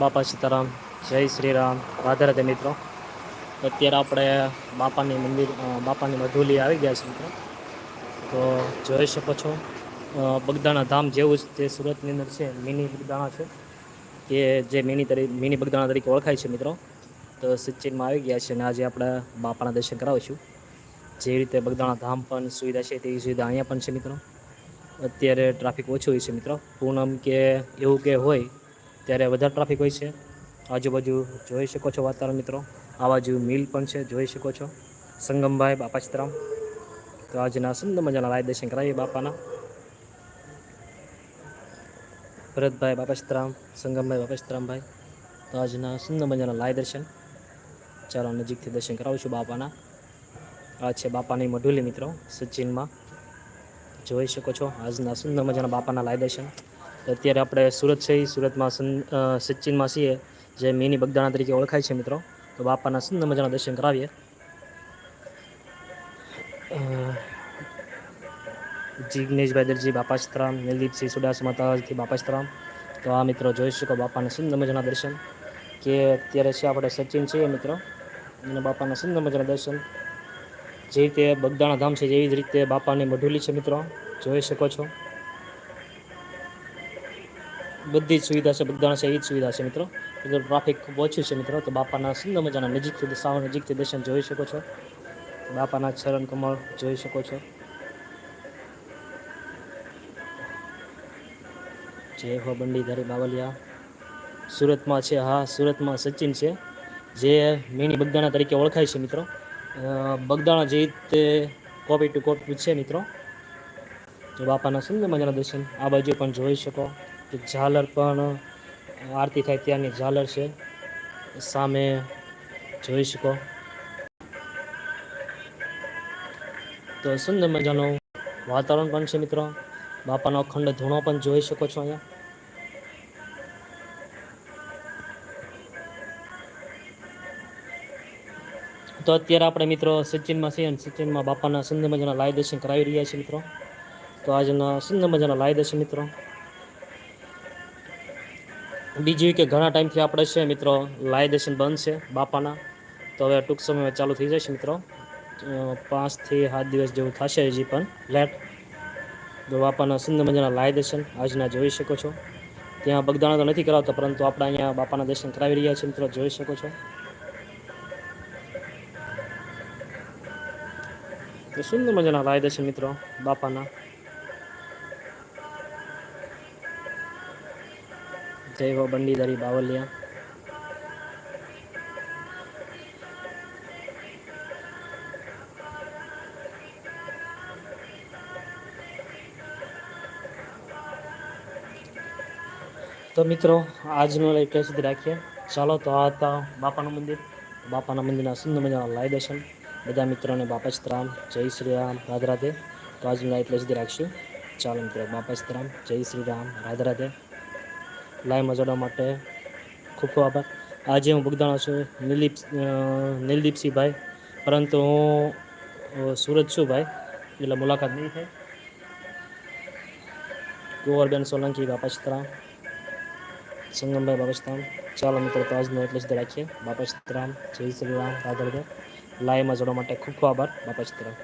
બાપા સીતારામ જય શ્રી રામ રાધે રાધે મિત્રો. અત્યારે આપણે બાપાની મંદિર બાપાની મધુલી આવી ગયા છે મિત્રો. તો જોઈ શકો છો બગદાણા ધામ જેવું જ તે સુરતની અંદર છે, મિની બગદાણા છે. કે જે મિની તરીકે મિની બગદાણા તરીકે ઓળખાય છે મિત્રો. તો સચિનમાં આવી ગયા છે અને આજે આપણે બાપાના દર્શન કરાવીશું. જે રીતે બગદાણા ધામ પણ સુવિધા છે, તેવી સુવિધા અહીંયા પણ છે મિત્રો. અત્યારે ટ્રાફિક ઓછું હોય છે મિત્રો. પૂનમ કે એવું કે હોય ત્યારે વધારે ટ્રાફિક હોય છે. આજુબાજુ જોઈ શકો છો વાતાવરણ મિત્રો. આ બાજુ મિલ પણ છે, જોઈ શકો છો. સંગમભાઈ બાપા ચિત્રામ તો આજના સુંદર મજાના લાય દર્શન કરાવીએ બાપાના. ભરતભાઈ બાપા સીતારામ સંગમભાઈ બાપા સીતારામભાઈ તો આજના સુંદર મજાના લાય દર્શન. ચાલો નજીકથી દર્શન કરાવું છું બાપાના. આ છે બાપાની મઢુલી મિત્રો, સચિનમાં. જોઈ શકો છો આજના સુંદર મજાના બાપાના લાય દર્શન. અત્યારે આપણે સુરત છે સુરતમાં સન સચિનમાં છીએ, જે મિની બગદાણા તરીકે ઓળખાય છે મિત્રો. તો બાપાના સુંદર મજાના દર્શન કરાવીએ. જિગ્નેશભાઈ દરજી, બાપા સીતરામ નિલદીપસિંહ સુડાસમા તળાવથી બાપા તો આ મિત્રો જોઈ શકો બાપાના સુંદર મજાના દર્શન. કે અત્યારે છે આપણે સચિન છીએ મિત્રો, અને બાપાના સુંદર મજાના દર્શન. જે રીતે બગદાણા ધામ છે, જેવી જ રીતે બાપાની મઢુલી છે મિત્રો. જોઈ શકો છો. બધી જ સુવિધા છે બગદાણા છે, એ જ સુવિધા છે મિત્રો. ટ્રાફિક ખૂબ ઓછું છે મિત્રો. તો બાપાના સુંદર મજાના નજીકથી સાવ નજીકથી દર્શન જોઈ શકો છો. બાપાના ચરણ કમળ જોઈ શકો છો. જય હો બંડીધારી બાવલિયા. સુરતમાં છે, હા, સુરતમાં સચિન છે, જે મિની બગદાણા તરીકે ઓળખાય છે મિત્રો. બગદાણા જે રીતે કોપી ટુ કોપી છે મિત્રો. બાપાના સુંદર મજાના દર્શન આ બાજુ પણ જોઈ શકો. ઝાલર પણ આરતી થાય ત્યાંની ઝાલર છે. સામે જોઈ શકો. તો સુંદર મજાનું વાતાવરણ પણ છે મિત્રો. બાપાનો અખંડ ધૂણો પણ જોઈ શકો છો અહીંયા. તો અત્યારે આપણે મિત્રો સચિનમાં છીએ અને સચિનમાં બાપાના સુંદર મજાના લાય દર્શન કરાવી રહ્યા છીએ મિત્રો. તો આજના સુંદર મજાના લાય દર્શન મિત્રો. બીજું કે ઘણા ટાઈમથી આપણે છે મિત્રો, લાય દર્શન બંધ છે બાપાના. તો હવે ટૂંક સમયમાં ચાલુ થઈ જશે મિત્રો. પાંચથી સાત દિવસ જેવું થશે હજી પણ લેટ. તો બાપાના સુંદર મજાના લાય દર્શન આજના જોઈ શકો છો. ત્યાં બગદાણા તો નથી કરાવતા, પરંતુ આપણે અહીંયા બાપાના દર્શન કરાવી રહ્યા છીએ મિત્રો, જોઈ શકો છો. તો સુંદર મજાના લાય દર્શન મિત્રો બાપાના. જય હો બંડીધારી બાવલિયા. તો મિત્રો, આજનો એટલે સુધી રાખીએ. ચાલો તો આ હતા બાપાનું મંદિર. બાપાના મંદિરના સુંદર મજાના લાય દર્શન. બધા મિત્રોને બાપા સીતરામ જય શ્રી રામ, રાધે રાધે. તો આજનું એટલે સુધી રાખશું. ચાલો મિત્રો, બાપા સીતરામ જય શ્રી રામ રાધે. લાઈવમાં જોડવા માટે ખૂબ ખૂબ આભાર. આજે હું બગદાણા છું, નિલીપ નિલદીપસિંહભાઈ. પરંતુ હું સુરત છું ભાઈ, એટલે મુલાકાત નહીં થાય. ગોવર્ધન, સોલંકી બાપા સંગમભાઈ બાપા ચાલો મિત્રો, તો આજનો એટલે જ રાખીએ. બાપા જય શ્રી રામ રાધરભાઈ રાધે લાઈવમાં જોડવા માટે ખૂબ ખૂબ આભાર બાપા સીતરામ